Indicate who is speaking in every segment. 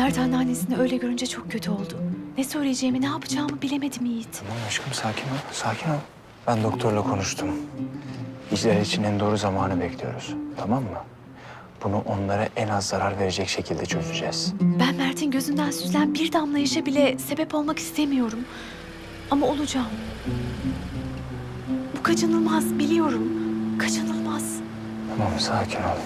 Speaker 1: Mert anneannesini öyle görünce çok kötü oldu. Ne söyleyeceğimi, ne yapacağımı bilemedim Yiğit.
Speaker 2: Tamam aşkım sakin ol, sakin ol. Ben doktorla konuştum. İcler için en doğru zamanı bekliyoruz. Tamam mı? Bunu onlara en az zarar verecek şekilde çözeceğiz.
Speaker 1: Ben Mert'in gözünden süzülen bir damla yaşa bile sebep olmak istemiyorum. Ama olacağım. Bu kaçınılmaz, biliyorum. Kaçınılmaz.
Speaker 2: Tamam sakin ol.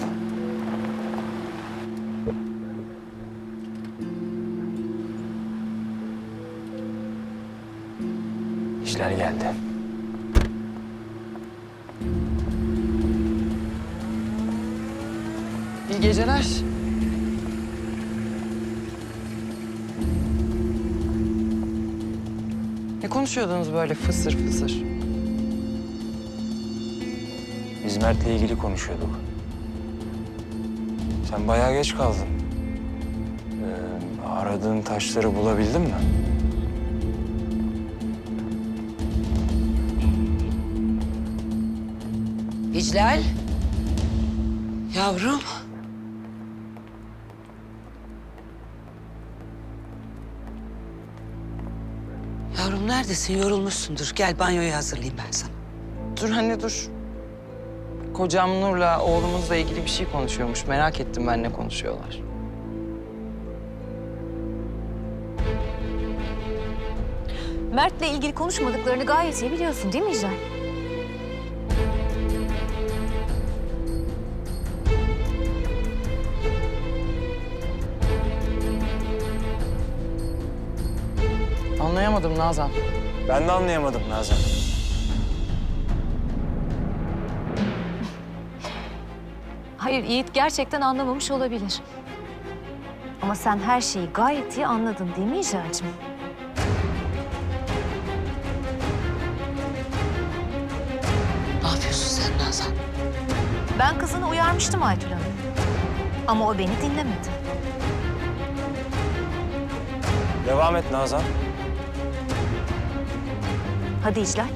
Speaker 2: İşler geldi.
Speaker 3: İyi geceler. Ne konuşuyordunuz böyle fısır fısır?
Speaker 2: Biz Mert'le ilgili konuşuyorduk. Sen bayağı geç kaldın. Ee, aradığın taşları bulabildin mi?
Speaker 4: İclal. Yavrum. Yavrum neredesin? Yorulmuşsundur. Gel banyoyu hazırlayayım ben sana.
Speaker 3: Dur anne dur. Kocam Nur'la oğlumuzla ilgili bir şey konuşuyormuş. Merak ettim ben ne konuşuyorlar.
Speaker 5: Mert'le ilgili konuşmadıklarını gayet iyi biliyorsun değil mi İclal?
Speaker 3: Anlayamadım Nazan.
Speaker 2: Ben de anlayamadım Nazan.
Speaker 5: Hayır Yiğit gerçekten anlamamış olabilir. Ama sen her şeyi gayet iyi anladın değil mi İclal'cığım?
Speaker 4: Ne yapıyorsun sen Nazan?
Speaker 5: Ben kızını uyarmıştım Aytül Hanım. Ama o beni dinlemedi.
Speaker 2: Devam et Nazan.
Speaker 5: Hadi İclal.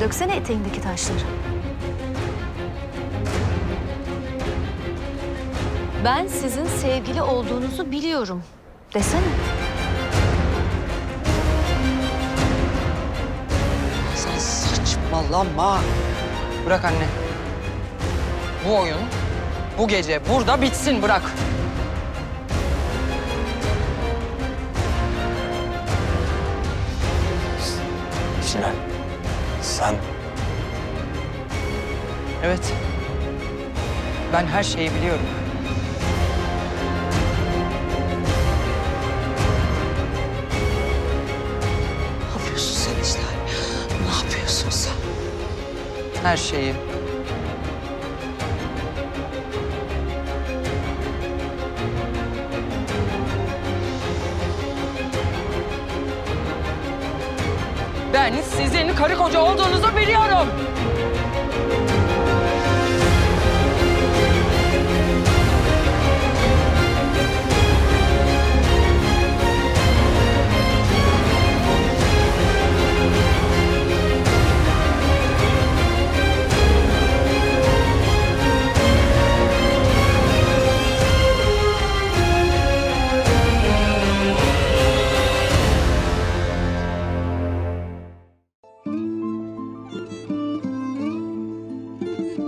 Speaker 5: Döksene eteğindeki taşları. Ben sizin sevgili olduğunuzu biliyorum. Desene.
Speaker 4: Nazan saçmalama.
Speaker 3: Bırak anne. Bu oyun bu gece burada bitsin bırak.
Speaker 2: İşler. Sen
Speaker 3: Evet. Ben her şeyi biliyorum.
Speaker 4: Ne yapıyorsun sen İclal? Ne yapıyorsun sen?
Speaker 3: Her şeyi. Yani sizin karı koca olduğunuzu biliyorum. Thank you.